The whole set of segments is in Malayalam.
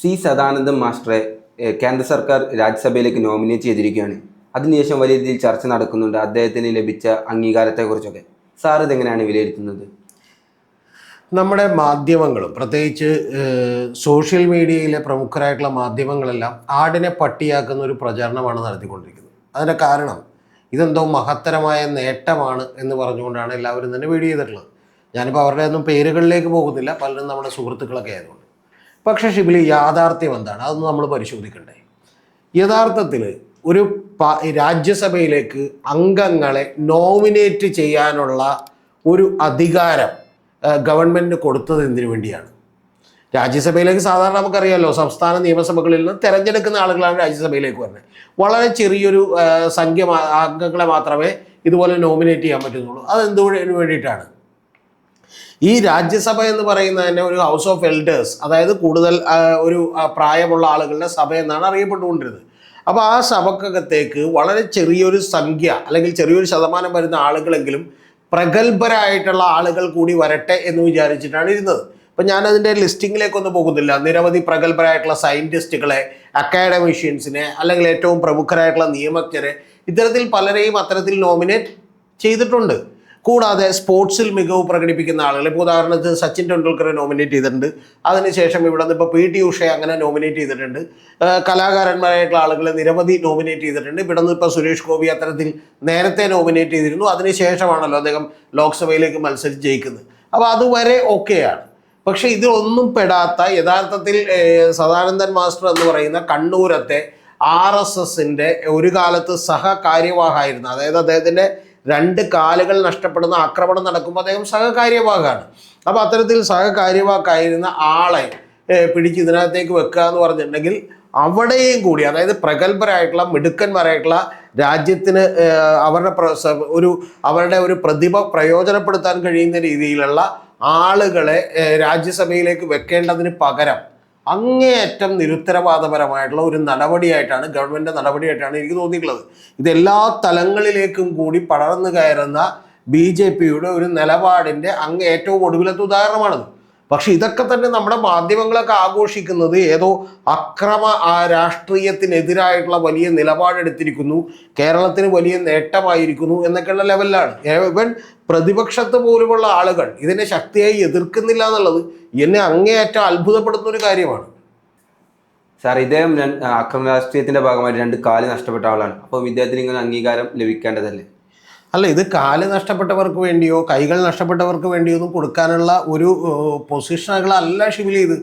സി സദാനന്ദം മാസ്റ്ററെ കേന്ദ്ര സർക്കാർ രാജ്യസഭയിലേക്ക് നോമിനേറ്റ് ചെയ്തിരിക്കുകയാണ്. അതിനുശേഷം വലിയ രീതിയിൽ ചർച്ച നടക്കുന്നുണ്ട്. അദ്ദേഹത്തിന് ലഭിച്ച അംഗീകാരത്തെക്കുറിച്ചൊക്കെ. സാർ ഇതെങ്ങനെയാണ് വിലയിരുത്തുന്നത്? നമ്മുടെ മാധ്യമങ്ങളും പ്രത്യേകിച്ച് സോഷ്യൽ മീഡിയയിലെ പ്രമുഖരായിട്ടുള്ള മാധ്യമങ്ങളെല്ലാം ആടിനെ പട്ടിയാക്കുന്ന ഒരു പ്രചാരണമാണ് നടത്തിക്കൊണ്ടിരിക്കുന്നത്. അതിന്റെ കാരണം ഇതെന്തോ മഹത്തരമായ നേട്ടമാണ് എന്ന് പറഞ്ഞുകൊണ്ടാണ് എല്ലാവരും തന്നെ വീഡിയോ ചെയ്തിട്ടുള്ളത്. ഞാനിപ്പോൾ അവരുടെ ഒന്നും പേരുകളിലേക്ക് പോകുന്നില്ല. പലരും നമ്മുടെ സുഹൃത്തുക്കളൊക്കെ ആയതുകൊണ്ട്. പക്ഷേ ഷിബിലി യാഥാർത്ഥ്യം എന്താണ്? അതൊന്ന് നമ്മൾ പരിശോധിക്കണ്ടേ. യഥാർത്ഥത്തിൽ ഒരു രാജ്യസഭയിലേക്ക് അംഗങ്ങളെ നോമിനേറ്റ് ചെയ്യാനുള്ള ഒരു അധികാരം ഗവൺമെന്റ് കൊടുത്തത് എന്തിനു വേണ്ടിയാണ്? രാജ്യസഭയിലേക്ക് സാധാരണ നമുക്കറിയാമല്ലോ സംസ്ഥാന നിയമസഭകളിൽ നിന്ന് തിരഞ്ഞെടുക്കുന്ന ആളുകളാണ് രാജ്യസഭയിലേക്ക് വരുന്നത്. വളരെ ചെറിയൊരു സംഖ്യ അംഗങ്ങളെ മാത്രമേ ഇതുപോലെ നോമിനേറ്റ് ചെയ്യാൻ പറ്റുന്നുള്ളൂ അത് എന്തിനു വേണ്ടിയിട്ടാണ്? ഈ രാജ്യസഭ എന്ന് പറയുന്നത് തന്നെ ഒരു ഹൗസ് ഓഫ് എൽഡേഴ്സ് അതായത് കൂടുതൽ ഒരു പ്രായമുള്ള ആളുകളുടെ സഭ എന്നാണ് അറിയപ്പെട്ടുകൊണ്ടിരുന്നത്. അപ്പോൾ ആ സഭക്കകത്തേക്ക് വളരെ ചെറിയൊരു സംഖ്യ അല്ലെങ്കിൽ ചെറിയൊരു ശതമാനം വരുന്ന ആളുകളെങ്കിലും പ്രഗത്ഭരായിട്ടുള്ള ആളുകൾ കൂടി വരട്ടെ എന്ന് വിചാരിച്ചിട്ടാണ് ഇരുന്നത്. അപ്പം ഞാനതിന്റെ ലിസ്റ്റിങ്ങിലേക്കൊന്നും പോകുന്നില്ല. നിരവധി പ്രഗത്ഭരായിട്ടുള്ള സയന്റിസ്റ്റുകളെ അക്കാഡമിഷ്യൻസിനെ അല്ലെങ്കിൽ ഏറ്റവും പ്രമുഖരായിട്ടുള്ള നിയമജ്ഞരെ ഇത്തരത്തിൽ പലരെയും അത്തരത്തിൽ നോമിനേറ്റ് ചെയ്തിട്ടുണ്ട്. കൂടാതെ സ്പോർട്സിൽ മികവ് പ്രകടിപ്പിക്കുന്ന ആളുകൾ. ഇപ്പോൾ ഉദാഹരണത്തിന് സച്ചിൻ ടെണ്ടുൽക്കറെ നോമിനേറ്റ് ചെയ്തിട്ടുണ്ട്. അതിനുശേഷം ഇവിടെ നിന്ന് ഇപ്പോൾ പി ടി ഉഷയെ അങ്ങനെ നോമിനേറ്റ് ചെയ്തിട്ടുണ്ട്. കലാകാരന്മാരായിട്ടുള്ള ആളുകളെ നിരവധി നോമിനേറ്റ് ചെയ്തിട്ടുണ്ട്. ഇവിടെ നിന്ന് ഇപ്പോൾ സുരേഷ് ഗോപി അത്തരത്തിൽ നേരത്തെ നോമിനേറ്റ് ചെയ്തിരുന്നു. അതിനുശേഷമാണല്ലോ അദ്ദേഹം ലോക്സഭയിലേക്ക് മത്സരിച്ച് ജയിക്കുന്നത്. അപ്പോൾ അതുവരെ ഓക്കെയാണ് പക്ഷേ ഇതിലൊന്നും പെടാത്ത യഥാർത്ഥത്തിൽ സദാനന്ദൻ മാസ്റ്റർ എന്ന് പറയുന്ന കണ്ണൂരത്തെ ആർ എസ് എസിന്റെ ഒരു കാലത്ത് സഹകാര്യവാഹായിരുന്നു അതായത് അദ്ദേഹത്തിന്റെ രണ്ട് കാലുകൾ നഷ്ടപ്പെടുന്ന ആക്രമണം നടക്കുമ്പോൾ അദ്ദേഹം സഹകാര്യവാക്കാണ്. അപ്പോൾ അത്തരത്തിൽ സഹകാര്യവാക്കായിരുന്ന ആളെ പിടിച്ച് ഇതിനകത്തേക്ക് വെക്കുക എന്ന് പറഞ്ഞിട്ടുണ്ടെങ്കിൽ അവിടെയും കൂടി അതായത് പ്രഗത്ഭരായിട്ടുള്ള മിടുക്കന്മാരായിട്ടുള്ള രാജ്യത്തിന് അവരുടെ ഒരു അവരുടെ ഒരു പ്രതിഭ പ്രയോജനപ്പെടുത്താൻ കഴിയുന്ന രീതിയിലുള്ള ആളുകളെ രാജ്യസഭയിലേക്ക് വെക്കേണ്ടതിന് പകരം അങ്ങേയറ്റം നിരുത്തരവാദപരമായിട്ടുള്ള ഒരു നടപടിയായിട്ടാണ് ഗവൺമെന്റ് നടപടിയായിട്ടാണ് എനിക്ക് തോന്നിയിട്ടുള്ളത്. ഇത് എല്ലാ തലങ്ങളിലേക്കും കൂടി പടർന്നു കയറുന്ന ബി ജെ പിയുടെ ഒരു നിലപാടിന്റെ അങ്ങ് ഏറ്റവും ഒടുവിലത്തെ ഉദാഹരണമാണത്. പക്ഷെ ഇതൊക്കെ തന്നെ നമ്മുടെ മാധ്യമങ്ങളൊക്കെ ആഘോഷിക്കുന്നത് ഏതോ അക്രമ രാഷ്ട്രീയത്തിനെതിരായിട്ടുള്ള വലിയ നിലപാടെടുത്തിരിക്കുന്നു. കേരളത്തിന് വലിയ നേട്ടമായിരിക്കുന്നു എന്നൊക്കെയുള്ള ലെവലിലാണ്. ഇവൻ പ്രതിപക്ഷത്ത് പോലുമുള്ള ആളുകൾ ഇതിനെ ശക്തിയായി എതിർക്കുന്നില്ല എന്നുള്ളത് എന്നെ അങ്ങേയറ്റം അത്ഭുതപ്പെടുന്ന ഒരു കാര്യമാണ്. സാർ ഇദ്ദേഹം അക്രമ രാഷ്ട്രീയത്തിന്റെ ഭാഗമായിട്ട് രണ്ട് കാൽ നഷ്ടപ്പെട്ട ആളാണ്. അപ്പോൾ ഇദ്ദേഹത്തിന് ഇങ്ങനെ അംഗീകാരം ലഭിക്കേണ്ടതല്ലേ? അല്ല ഇത് കാൽ നഷ്ടപ്പെട്ടവർക്ക് വേണ്ടിയോ കൈകൾ നഷ്ടപ്പെട്ടവർക്ക് വേണ്ടിയോ ഒന്നും കൊടുക്കാനുള്ള ഒരു പൊസിഷനുകളല്ല ഷിബിലി ഇത്.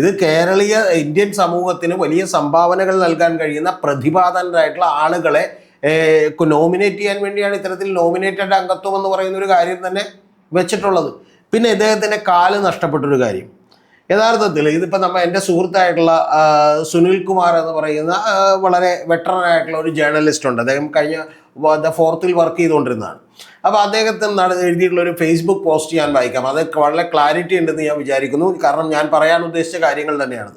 ഇത് കേരളീയ ഇന്ത്യൻ സമൂഹത്തിന് വലിയ സംഭാവനകൾ നൽകാൻ കഴിയുന്ന പ്രതിഭാതനരായിട്ടുള്ള ആളുകളെ നോമിനേറ്റ് ചെയ്യാൻ വേണ്ടിയാണ് ഇത്തരത്തിൽ നോമിനേറ്റഡ് അംഗത്വം എന്ന് പറയുന്ന ഒരു കാര്യം തന്നെ വെച്ചിട്ടുള്ളത്. പിന്നെ ഇദ്ദേഹത്തിന്റെ കാൽ നഷ്ടപ്പെട്ടൊരു കാര്യം. യഥാർത്ഥത്തിൽ ഇതിപ്പോൾ നമ്മൾ എന്റെ സുഹൃത്തായിട്ടുള്ള സുനിൽ കുമാർ എന്ന് പറയുന്ന വളരെ വെറ്ററൻ ആയിട്ടുള്ള ഒരു ജേർണലിസ്റ്റ് ഉണ്ട്. അദ്ദേഹം കഴിഞ്ഞ ദ ഫോർത്തിൽ വർക്ക് ചെയ്തുകൊണ്ടിരുന്നതാണ്. അപ്പോൾ അദ്ദേഹത്തിന് നട എഴുതിയിട്ടുള്ള ഒരു ഫേസ്ബുക്ക് പോസ്റ്റ് ഞാൻ വായിക്കാം. അത് വളരെ ക്ലാരിറ്റി ഉണ്ടെന്ന് ഞാൻ വിചാരിക്കുന്നു. കാരണം ഞാൻ പറയാൻ ഉദ്ദേശിച്ച കാര്യങ്ങൾ തന്നെയാണ്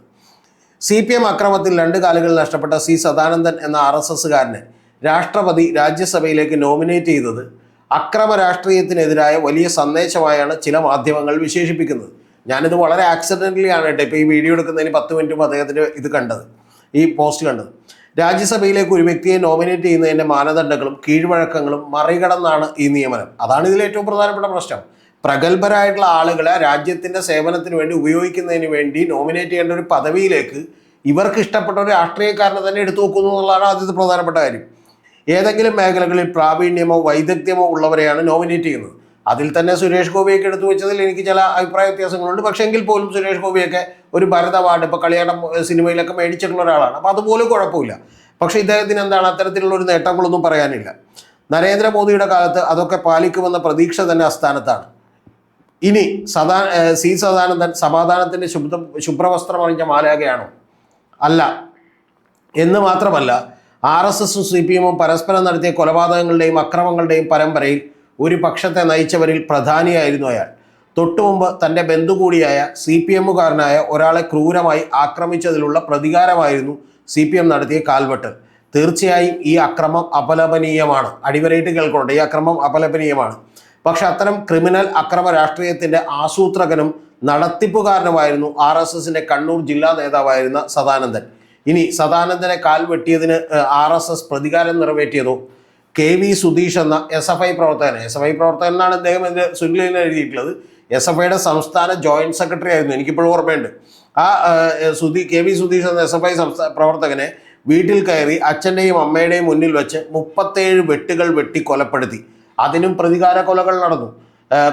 സി പി എം അക്രമത്തിൽ രണ്ട് കാലുകൾ നഷ്ടപ്പെട്ട സി സദാനന്ദൻ എന്ന ആർ എസ് എസ്സുകാരനെ രാഷ്ട്രപതി രാജ്യസഭയിലേക്ക് നോമിനേറ്റ് ചെയ്തത് അക്രമ രാഷ്ട്രീയത്തിനെതിരായ വലിയ സന്ദേശമായാണ് ചില മാധ്യമങ്ങൾ വിശേഷിപ്പിക്കുന്നത്. ഞാനിത് വളരെ ആക്സിഡന്റലി ആണ് കേട്ടോ ഇപ്പോൾ ഈ വീഡിയോ എടുക്കുന്നതിന് പത്ത് മിനിറ്റ് മുമ്പ് അദ്ദേഹത്തിന് ഇത് കണ്ടത്. ഈ പോസ്റ്റ് കണ്ടത്. രാജ്യസഭയിലേക്ക് ഒരു വ്യക്തിയെ നോമിനേറ്റ് ചെയ്യുന്നതിന്റെ മാനദണ്ഡങ്ങളും കീഴ്വഴക്കങ്ങളും മറികടന്നാണ് ഈ നിയമനം. അതാണ് ഇതിലെ ഏറ്റവും പ്രധാനപ്പെട്ട പ്രശ്നം. പ്രഗത്ഭരായിട്ടുള്ള ആളുകളെ രാജ്യത്തിന്റെ സേവനത്തിന് വേണ്ടി ഉപയോഗിക്കുന്നതിന് വേണ്ടി നോമിനേറ്റ് ചെയ്യേണ്ട ഒരു പദവിയിലേക്ക് ഇവർക്ക് ഇഷ്ടപ്പെട്ട ഒരു രാഷ്ട്രീയക്കാരനെ തന്നെ എടുത്തു നോക്കുന്നു എന്നുള്ളതാണ് ആദ്യത്തെ പ്രധാനപ്പെട്ട കാര്യം. ഏതെങ്കിലും മേഖലകളിൽ പ്രാവീണ്യമോ വൈദഗ്ധ്യമോ ഉള്ളവരെയാണ് നോമിനേറ്റ് ചെയ്യുന്നത്. അതിൽ തന്നെ സുരേഷ് ഗോപിയൊക്കെ എടുത്തു വെച്ചതിൽ എനിക്ക് ചില അഭിപ്രായ വ്യത്യാസങ്ങളുണ്ട്. പക്ഷേ എങ്കിൽ പോലും സുരേഷ് ഗോപിയൊക്കെ ഒരു ഭരത അവാർഡ് ഇപ്പോൾ കളിയാടം സിനിമയിലൊക്കെ മേടിച്ചിട്ടുള്ള ഒരാളാണ്. അപ്പോൾ അതുപോലും കുഴപ്പമില്ല. പക്ഷേ ഇദ്ദേഹത്തിന് എന്താണ് അത്തരത്തിലുള്ള ഒരു നേട്ടങ്ങളൊന്നും പറയാനില്ല. നരേന്ദ്രമോദിയുടെ കാലത്ത് അതൊക്കെ പാലിക്കുമെന്ന പ്രതീക്ഷ തന്നെ അസ്ഥാനത്താണ്. ഇനി സദാ സി സദാനന്ദൻ സമാധാനത്തിന്റെ ശുഭ്ര ശുഭ്രവസ്ത്രം അറിഞ്ഞ മാലാകയാണോ അല്ല. എന്ന് മാത്രമല്ല ആർ എസ് എസും സി പി എമ്മും പരസ്പരം നടത്തിയ കൊലപാതകങ്ങളുടെയും അക്രമങ്ങളുടെയും പരമ്പരയിൽ ഒരു പക്ഷത്തെ നയിച്ചവരിൽ പ്രധാനിയായിരുന്നു അയാൾ. തൊട്ടുമുമ്പ് തന്റെ ബന്ധു കൂടിയായ സി പി എമ്മുകാരനായ ഒരാളെ ക്രൂരമായി ആക്രമിച്ചതിലുള്ള പ്രതികാരമായിരുന്നു സി പി എം നടത്തിയ കാൽവെട്ടൽ തീർച്ചയായും ഈ അക്രമം അപലപനീയമാണ്. അടിവരയിട്ട് കേൾക്കുന്നുണ്ട് ഈ അക്രമം അപലപനീയമാണ്. പക്ഷെ അത്തരം ക്രിമിനൽ അക്രമ രാഷ്ട്രീയത്തിന്റെ ആസൂത്രകനും നടത്തിപ്പുകാരനുമായിരുന്നു ആർ എസ് എസിന്റെ കണ്ണൂർ ജില്ലാ നേതാവായിരുന്ന സദാനന്ദൻ. ഇനി സദാനന്ദനെ കാൽ വെട്ടിയതിന് ആർ എസ് എസ് പ്രതികാരം നിറവേറ്റിയതോ കെ വി സുധീഷ് എന്ന എസ് എഫ് ഐ പ്രവർത്തകൻ. എസ് എഫ് ഐ പ്രവർത്തകൻ എന്നാണ് അദ്ദേഹം എന്റെ സുനിൽ എഴുതിയിട്ടുള്ളത്. എസ് എഫ് ഐയുടെ സംസ്ഥാന ജോയിന്റ് സെക്രട്ടറി ആയിരുന്നു. എനിക്കിപ്പോഴും ഓർമ്മയുണ്ട്. ആ സുധി കെ വി സുധീഷ് എന്ന എസ് എഫ് ഐ സംസ്ഥാന പ്രവർത്തകനെ വീട്ടിൽ കയറി അച്ഛന്റെയും അമ്മയുടെയും മുന്നിൽ വെച്ച് മുപ്പത്തേഴ് വെട്ടുകൾ വെട്ടി കൊലപ്പെടുത്തി. അതിനും പ്രതികാര കൊലകൾ നടന്നു.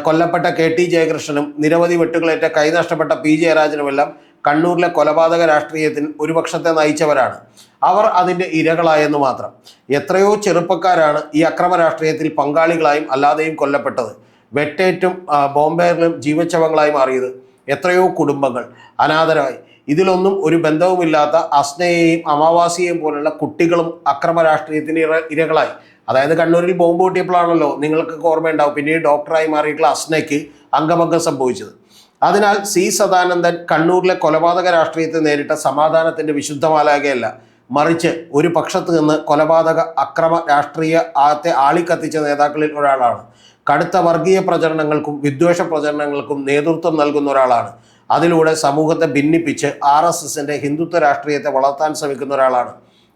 കൊല്ലപ്പെട്ട കെ ടി ജയകൃഷ്ണനും നിരവധി വെട്ടുകളേറ്റ കൈ നഷ്ടപ്പെട്ട പി ജയരാജനുമെല്ലാം കണ്ണൂരിലെ കൊലപാതക രാഷ്ട്രീയത്തിൽ ഒരു പക്ഷത്തെ നയിച്ചവരാണ്. അവർ അതിന്റെ ഇരകളായെന്ന് മാത്രം. എത്രയോ ചെറുപ്പക്കാരാണ് ഈ അക്രമ രാഷ്ട്രീയത്തിൽ പങ്കാളികളായും അല്ലാതെയും കൊല്ലപ്പെട്ടത്. വെട്ടേറ്റും ബോംബേറിലും ജീവച്ചവങ്ങളായി മാറിയത് എത്രയോ കുടുംബങ്ങൾ. അനാഥരായി. ഇതിലൊന്നും ഒരു ബന്ധവുമില്ലാത്ത അസ്നയെയും അമാവാസിയെയും പോലുള്ള കുട്ടികളും അക്രമ രാഷ്ട്രീയത്തിന് ഇര ഇരകളായി. അതായത് കണ്ണൂരിൽ ബോംബ് പൊട്ടിയപ്പോഴാണല്ലോ നിങ്ങൾക്ക് ഓർമ്മയുണ്ടാവും. പിന്നീട് ഡോക്ടറായി മാറിയിട്ടുള്ള അസ്നയ്ക്ക് അംഗഭംഗം സംഭവിച്ചത്. അതിനാൽ സി സദാനന്ദൻ കണ്ണൂരിലെ കൊലപാതക രാഷ്ട്രീയത്തെ നേരിട്ട സമാധാനത്തിന്റെ വിശുദ്ധമാലാകയല്ല മറിച്ച് ഒരു പക്ഷത്ത് നിന്ന് കൊലപാതക അക്രമ രാഷ്ട്രീയ ആത്തെ ആളിക്കത്തിച്ച നേതാക്കളിൽ ഒരാളാണ്. കടുത്ത വർഗീയ പ്രചരണങ്ങൾക്കും വിദ്വേഷ പ്രചരണങ്ങൾക്കും നേതൃത്വം നൽകുന്ന ഒരാളാണ്. അതിലൂടെ സമൂഹത്തെ ഭിന്നിപ്പിച്ച് ആർ എസ് എസിന്റെ ഹിന്ദുത്വ രാഷ്ട്രീയത്തെ വളർത്താൻ ശ്രമിക്കുന്ന ഒരാളാണ്.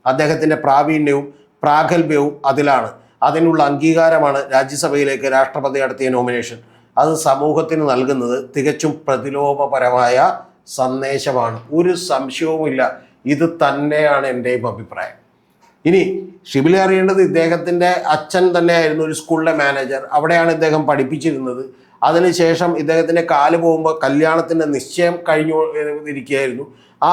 അദ്ദേഹത്തിന്റെ പ്രാവീണ്യവും പ്രാഗൽഭ്യവും അതിലാണ്. അതിനുള്ള അംഗീകാരമാണ് രാജ്യസഭയിലേക്ക് രാഷ്ട്രപതി നടത്തിയ നോമിനേഷൻ. അത് സമൂഹത്തിന് നൽകുന്നത് തികച്ചും പ്രതിലോഭപരമായ സന്ദേശമാണ്. ഒരു സംശയവുമില്ല. ഇത് തന്നെയാണ് എന്റെയും അഭിപ്രായം. ഇനി ഷിബിലെ അറിയേണ്ടത് ഇദ്ദേഹത്തിന്റെ അച്ഛൻ തന്നെയായിരുന്നു ഒരു സ്കൂളിലെ മാനേജർ. അവിടെയാണ് ഇദ്ദേഹം പഠിപ്പിച്ചിരുന്നത്. അതിനുശേഷം ഇദ്ദേഹത്തിന്റെ കാൽ പോകുമ്പോൾ കല്യാണത്തിന്റെ നിശ്ചയം കഴിഞ്ഞു ഇരിക്കുകയായിരുന്നു. ആ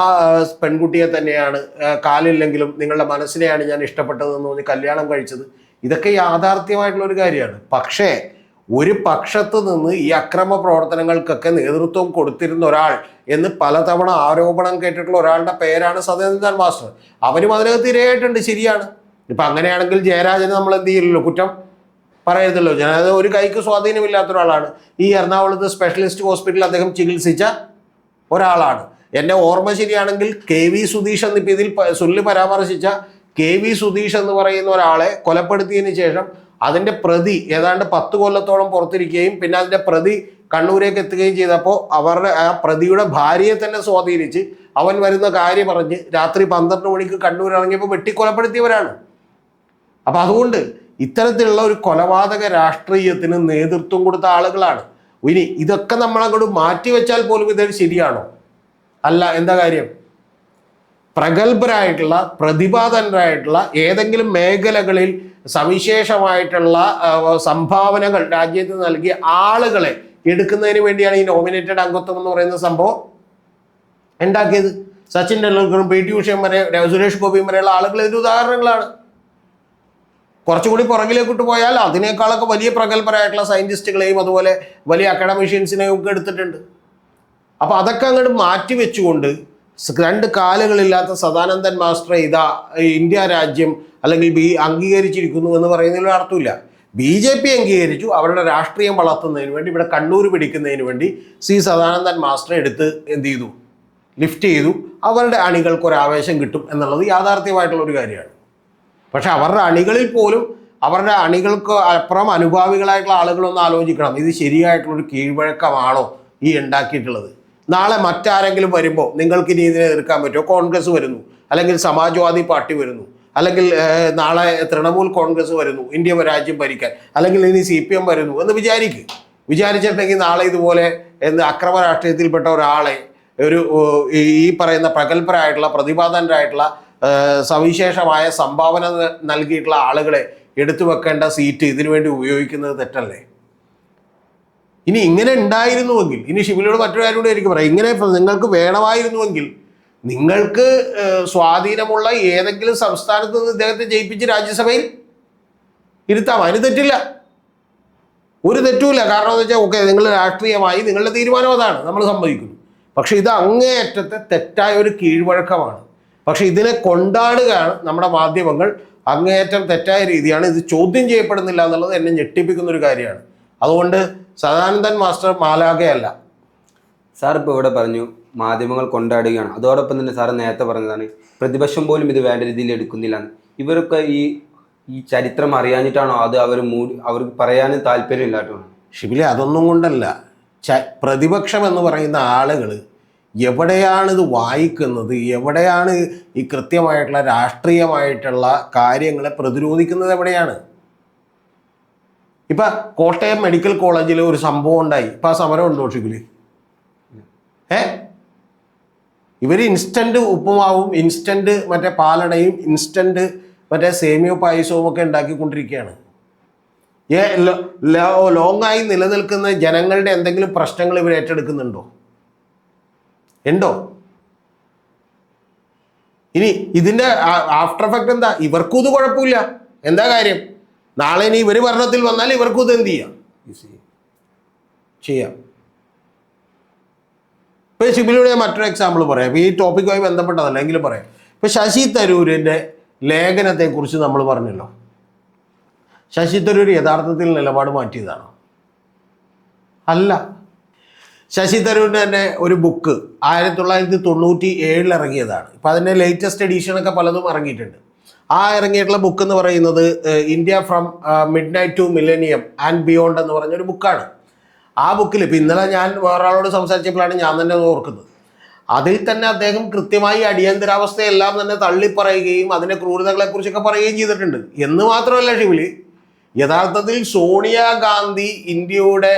പെൺകുട്ടിയെ തന്നെയാണ് കാലില്ലെങ്കിലും നിങ്ങളുടെ മനസ്സിനെയാണ് ഞാൻ ഇഷ്ടപ്പെട്ടതെന്ന് തോന്നി കല്യാണം കഴിച്ചത്. ഇതൊക്കെ യാഥാർത്ഥ്യമായിട്ടുള്ള ഒരു കാര്യമാണ്. പക്ഷേ ഒരു പക്ഷത്ത് നിന്ന് ഈ അക്രമ പ്രവർത്തനങ്ങൾക്കൊക്കെ നേതൃത്വം കൊടുത്തിരുന്ന ഒരാൾ എന്ന് പലതവണ ആരോപണം കേട്ടിട്ടുള്ള ഒരാളുടെ പേരാണ് സത്യനന്ദൻ മാസ്റ്റർ. അവരും അതിനകത്ത് ഇരയായിട്ടുണ്ട് ശരിയാണ്. ഇപ്പം അങ്ങനെയാണെങ്കിൽ ജയരാജന് നമ്മൾ എന്ത് ചെയ്യില്ലല്ലോ കുറ്റം പറയരുതല്ലോ. ജനത ഒരു കൈക്ക് സ്വാധീനമില്ലാത്ത ഒരാളാണ്. ഈ എറണാകുളത്ത് സ്പെഷ്യലിസ്റ്റ് ഹോസ്പിറ്റലിൽ അദ്ദേഹം ചികിത്സിച്ച ഒരാളാണ്. എന്റെ ഓർമ്മ ശരിയാണെങ്കിൽ കെ വി സുധീഷ് എന്നിപ്പോൾ ഇതിൽ സുല്ല് പരാമർശിച്ച കെ വി സുധീഷ് എന്ന് പറയുന്ന ഒരാളെ കൊലപ്പെടുത്തിയതിന് ശേഷം അതിന്റെ പ്രതി ഏതാണ്ട് പത്ത് കൊല്ലത്തോളം പുറത്തിരിക്കുകയും പിന്നെ അതിന്റെ പ്രതി കണ്ണൂരേക്ക് എത്തുകയും ചെയ്തപ്പോൾ അവരുടെ ആ പ്രതിയുടെ ഭാര്യയെ തന്നെ സ്വാധീനിച്ച് അവൻ വരുന്ന കാര്യം പറഞ്ഞ് രാത്രി പന്ത്രണ്ട് മണിക്ക് കണ്ണൂർ ഇറങ്ങിയപ്പോൾ വെട്ടിക്കൊലപ്പെടുത്തിയവരാണ്. അപ്പം അതുകൊണ്ട് ഇത്തരത്തിലുള്ള ഒരു കൊലപാതക രാഷ്ട്രീയത്തിന് നേതൃത്വം കൊടുത്ത ആളുകളാണ്. ഇനി ഇതൊക്കെ നമ്മളങ്ങോട്ട് മാറ്റിവെച്ചാൽ പോലും ഇത് ശരിയാണോ? അല്ല എന്താ കാര്യം? പ്രഗത്ഭരായിട്ടുള്ള പ്രതിഭാതനരായിട്ടുള്ള ഏതെങ്കിലും മേഖലകളിൽ സവിശേഷമായിട്ടുള്ള സംഭാവനകൾ രാജ്യത്ത് നൽകിയ ആളുകളെ എടുക്കുന്നതിന് വേണ്ടിയാണ് ഈ നോമിനേറ്റഡ് അംഗത്വം എന്ന് പറയുന്ന സംഭവം ഉണ്ടാക്കിയത്. സച്ചിൻ ടെണ്ടുൽക്കറും പി. ടി. ഉഷയും വരെ സുരേഷ് ഗോപിയും വരെയുള്ള ആളുകൾ ഇതിന് ഉദാഹരണങ്ങളാണ്. കുറച്ചുകൂടി പുറകിലേക്കിട്ട് പോയാൽ അതിനേക്കാളൊക്കെ വലിയ പ്രഗത്ഭരായിട്ടുള്ള സയന്റിസ്റ്റുകളെയും അതുപോലെ വലിയ അക്കാഡമിഷ്യൻസിനെയും ഒക്കെ എടുത്തിട്ടുണ്ട്. അപ്പോൾ അതൊക്കെ അങ്ങോട്ട് മാറ്റി വെച്ചുകൊണ്ട് രണ്ട് കാലുകളില്ലാത്ത സദാനന്ദൻ മാസ്റ്ററെ ഇതാ ഇന്ത്യ രാജ്യം അല്ലെങ്കിൽ ബി അംഗീകരിച്ചിരിക്കുന്നു എന്ന് പറയുന്നതിൽ അർത്ഥമില്ല. ബി ജെ പി അംഗീകരിച്ചു അവരുടെ രാഷ്ട്രീയം വളർത്തുന്നതിന് വേണ്ടി ഇവിടെ കണ്ണൂർ പിടിക്കുന്നതിന് വേണ്ടി സി സദാനന്ദൻ മാസ്റ്ററെ എടുത്ത് എന്ത് ചെയ്തു? ലിഫ്റ്റ് ചെയ്തു. അവരുടെ അണികൾക്ക് ഒരു ആവേശം കിട്ടും എന്നുള്ളത് യാഥാർത്ഥ്യമായിട്ടുള്ള ഒരു കാര്യമാണ്. പക്ഷെ അവരുടെ അണികളിൽ പോലും അവരുടെ അണികൾക്ക് അപ്പുറം അനുഭാവികളായിട്ടുള്ള ആളുകളൊന്ന് ആലോചിക്കണം. ഇത് ശരിയായിട്ടുള്ളൊരു കീഴ്വഴക്കമാണോ ഈ ഉണ്ടാക്കിയിട്ടുള്ളത്? നാളെ മറ്റാരെങ്കിലും വരുമ്പോൾ നിങ്ങൾക്ക് ഇനി ഇതിനെ എതിർക്കാൻ പറ്റുമോ? കോൺഗ്രസ് വരുന്നു. അല്ലെങ്കിൽ സമാജ്വാദി പാർട്ടി വരുന്നു. അല്ലെങ്കിൽ നാളെ തൃണമൂൽ കോൺഗ്രസ് വരുന്നു. ഇന്ത്യ രാജ്യം ഭരിക്കാൻ. അല്ലെങ്കിൽ ഇനി സി പി എം വരുന്നു എന്ന് വിചാരിക്കുക വിചാരിച്ചിട്ടുണ്ടെങ്കിൽ നാളെ ഇതുപോലെ എന്ന് അക്രമ രാഷ്ട്രീയത്തിൽപ്പെട്ട ഒരാളെ ഒരു ഈ പറയുന്ന പ്രഗത്ഭരായിട്ടുള്ള പ്രതിപാദനരായിട്ടുള്ള സവിശേഷമായ സംഭാവന നൽകിയിട്ടുള്ള ആളുകളെ എടുത്തു വെക്കേണ്ട സീറ്റ് ഇതിനുവേണ്ടി ഉപയോഗിക്കുന്നത് തെറ്റല്ലേ? ഇനി ഇങ്ങനെ ഉണ്ടായിരുന്നുവെങ്കിൽ ഇനി ഷിബിലോട് മറ്റൊരു കാര്യം കൂടി എനിക്ക് പറയാം. ഇങ്ങനെ നിങ്ങൾക്ക് വേണമായിരുന്നുവെങ്കിൽ നിങ്ങൾക്ക് സ്വാധീനമുള്ള ഏതെങ്കിലും സംസ്ഥാനത്ത് നിന്ന് ഇദ്ദേഹത്തെ ജയിപ്പിച്ച് രാജ്യസഭയിൽ ഇരുത്താം. അതിന് തെറ്റില്ല. ഒരു തെറ്റുമില്ല. കാരണം എന്ന് വെച്ചാൽ ഓക്കെ നിങ്ങൾ രാഷ്ട്രീയമായി നിങ്ങളുടെ തീരുമാനം അതാണ്. നമ്മൾ സമ്മതിക്കുന്നു. പക്ഷേ ഇത് അങ്ങേയറ്റത്തെ തെറ്റായ ഒരു കീഴ്വഴക്കമാണ്. പക്ഷേ ഇതിനെ കൊണ്ടാടുകയാണ് നമ്മുടെ മാധ്യമങ്ങൾ. അങ്ങേയറ്റം തെറ്റായ രീതിയാണ് ഇത് ചോദ്യം ചെയ്യപ്പെടുന്നില്ല എന്നുള്ളത് എന്നെ ഞെട്ടിപ്പിക്കുന്ന ഒരു കാര്യമാണ്. അതുകൊണ്ട് സദാനന്ദൻ മാസ്റ്റർ മാലാകയല്ല സാർ ഇപ്പോൾ ഇവിടെ പറഞ്ഞു മാധ്യമങ്ങൾ കൊണ്ടാടുകയാണ്. അതോടൊപ്പം തന്നെ സാർ നേരത്തെ പറഞ്ഞതാണ് പ്രതിപക്ഷം പോലും ഇത് വേണ്ട രീതിയിൽ എടുക്കുന്നില്ല. ഇവരൊക്കെ ഈ ഈ ചരിത്രം അറിയാഞ്ഞിട്ടാണോ അത് അവർ മൂടി അവർക്ക് പറയാനും താല്പര്യമില്ലാത്തതാണ് ഷിബിലെ അതൊന്നും കൊണ്ടല്ല. ച പ്രതിപക്ഷം എന്ന് പറയുന്ന ആളുകൾ എവിടെയാണ് ഇത് വായിക്കുന്നത്? എവിടെയാണ് ഈ കൃത്യമായിട്ടുള്ള രാഷ്ട്രീയമായിട്ടുള്ള കാര്യങ്ങളെ പ്രതിരോധിക്കുന്നത് എവിടെയാണ്? ഇപ്പം കോട്ടയം മെഡിക്കൽ കോളേജിൽ ഒരു സംഭവം ഉണ്ടായി. ഇപ്പം ആ സമരം ഉണ്ടോ ഷിബിൽ? ഏ? ഇവർ ഇൻസ്റ്റന്റ് ഉപ്പുമാവും ഇൻസ്റ്റന്റ് മറ്റേ പാലടയും ഇൻസ്റ്റന്റ് മറ്റേ സേമിയോ പായസവും ഒക്കെ ഉണ്ടാക്കിക്കൊണ്ടിരിക്കുകയാണ്. ഏ ലോങ് ആയി നിലനിൽക്കുന്ന ജനങ്ങളുടെ എന്തെങ്കിലും പ്രശ്നങ്ങൾ ഇവർ ഏറ്റെടുക്കുന്നുണ്ടോ? ഉണ്ടോ? ഇനി ഇതിന്റെ ആഫ്റ്റർ എഫക്റ്റ് എന്താ? ഇവർക്കും ഇത് കുഴപ്പമില്ല. എന്താ കാര്യം? നാളെ ഇനി ഇവർ ഭരണത്തിൽ വന്നാൽ ഇവർക്കും ഇത് എന്ത് ചെയ്യാം? ചെയ്യാം. ഇപ്പൊ ശിബിലിയുടെ ഞാൻ മറ്റൊരു എക്സാമ്പിൾ പറയാം. ഈ ടോപ്പിക്കുമായി ബന്ധപ്പെട്ടതല്ല എങ്കിലും പറയാം. ഇപ്പൊ ശശി തരൂരിന്റെ ലേഖനത്തെക്കുറിച്ച് നമ്മൾ പറഞ്ഞല്ലോ. ശശി തരൂർ യഥാർത്ഥത്തിൽ നിലപാട് മാറ്റിയതാണോ? അല്ല. ശശി തരൂരിന്റെ തന്നെ ഒരു ബുക്ക് ആയിരത്തി തൊള്ളായിരത്തി തൊണ്ണൂറ്റി ഏഴിൽ ഇറങ്ങിയതാണ്. ഇപ്പം അതിന്റെ ലേറ്റസ്റ്റ് എഡീഷനൊക്കെ പലതും ഇറങ്ങിയിട്ടുണ്ട്. ആ ഇറങ്ങിയിട്ടുള്ള ബുക്ക് എന്ന് പറയുന്നത് India from midnight to millennium and beyond എന്ന് പറഞ്ഞൊരു ബുക്കാണ് ആ ബുക്കിൽ ഇപ്പം ഇന്നലെ ഞാൻ വേറൊരാളോട് സംസാരിച്ചപ്പോഴാണ് ഞാൻ തന്നെ ഓർക്കുന്നത്. അതിൽ തന്നെ അദ്ദേഹം കൃത്യമായി അടിയന്തരാവസ്ഥയെല്ലാം തന്നെ തള്ളിപ്പറയുകയും അതിന്റെ ക്രൂരതകളെക്കുറിച്ചൊക്കെ പറയുകയും ചെയ്തിട്ടുണ്ട്. എന്ന് മാത്രമല്ല ഷിവിലി യഥാർത്ഥത്തിൽ സോണിയാഗാന്ധി ഇന്ത്യയുടെ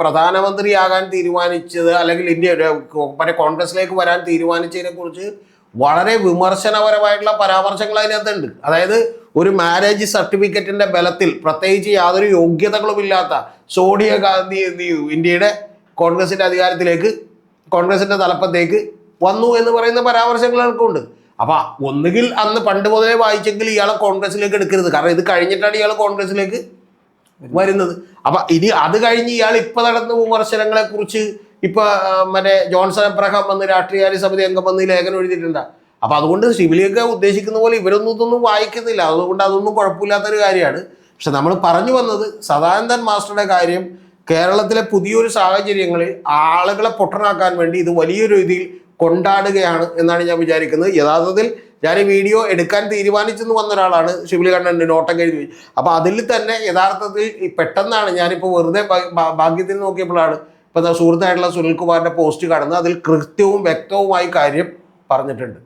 പ്രധാനമന്ത്രിയാകാൻ തീരുമാനിച്ചത് അല്ലെങ്കിൽ ഇന്ത്യയുടെ കോ- മറ്റേ കോൺഗ്രസിലേക്ക് വരാൻ തീരുമാനിച്ചതിനെ കുറിച്ച് വളരെ വിമർശനപരമായിട്ടുള്ള പരാമർശങ്ങൾ അതിനകത്തുണ്ട്. അതായത് ഒരു മാരേജ് സർട്ടിഫിക്കറ്റിന്റെ ബലത്തിൽ പ്രത്യേകിച്ച് യാതൊരു യോഗ്യതകളും ഇല്ലാത്ത സോണിയാഗാന്ധി എന്ത് ചെയ്തു? ഇന്ത്യയുടെ കോൺഗ്രസിന്റെ അധികാരത്തിലേക്ക് കോൺഗ്രസിന്റെ തലപ്പത്തേക്ക് വന്നു എന്ന് പറയുന്ന പരാമർശങ്ങളൊക്കെ ഉണ്ട് അപ്പൊ ഒന്നുകിൽ അന്ന് പണ്ട് മുതലേ വായിച്ചെങ്കിൽ ഇയാളെ കോൺഗ്രസിലേക്ക് എടുക്കരുത്. കാരണം ഇത് കഴിഞ്ഞിട്ടാണ് ഇയാൾ കോൺഗ്രസിലേക്ക് വരുന്നത്. അപ്പൊ ഇനി അത് കഴിഞ്ഞ് ഇയാൾ ഇപ്പൊ നടന്ന വിമർശനങ്ങളെ കുറിച്ച് ഇപ്പൊ മറ്റേ ജോൺസൺ എബ്രഹാം വന്ന് രാഷ്ട്രീയകാര്യ സമിതി അംഗം വന്ന് ലേഖനം എഴുതിയിട്ടുണ്ട്. അപ്പൊ അതുകൊണ്ട് സിവിലിയൊക്കെ ഉദ്ദേശിക്കുന്ന പോലെ ഇവരൊന്നും ഇതൊന്നും വായിക്കുന്നില്ല. അതുകൊണ്ട് അതൊന്നും കുഴപ്പമില്ലാത്തൊരു കാര്യമാണ്. പക്ഷെ നമ്മൾ പറഞ്ഞു വന്നത് സദാനന്ദൻ മാസ്റ്ററുടെ കാര്യം കേരളത്തിലെ പുതിയൊരു സാഹചര്യങ്ങളിൽ ആളുകളെ പൊട്ടനാക്കാൻ വേണ്ടി ഇത് വലിയൊരു രീതിയിൽ കൊണ്ടാടുകയാണ് എന്നാണ് ഞാൻ വിചാരിക്കുന്നത്. യഥാർത്ഥത്തിൽ ഞാൻ ഈ വീഡിയോ എടുക്കാൻ തീരുമാനിച്ചെന്ന് വന്ന ഒരാളാണ് ശിവലി കണ്ണന്റെ നോട്ടം വെച്ച്. അപ്പോൾ അതിൽ തന്നെ യഥാർത്ഥത്തിൽ പെട്ടെന്നാണ് ഞാനിപ്പോൾ വെറുതെ ഭാഗ്യത്തിൽ നോക്കിയപ്പോഴാണ് ഇപ്പോൾ ദാ സുഹൃത്തായിട്ടുള്ള സുനിൽകുമാറിന്റെ പോസ്റ്റ് കാണുന്നത് അതിൽ കൃത്യവും വ്യക്തവുമായി കാര്യം പറഞ്ഞിട്ടുണ്ട്.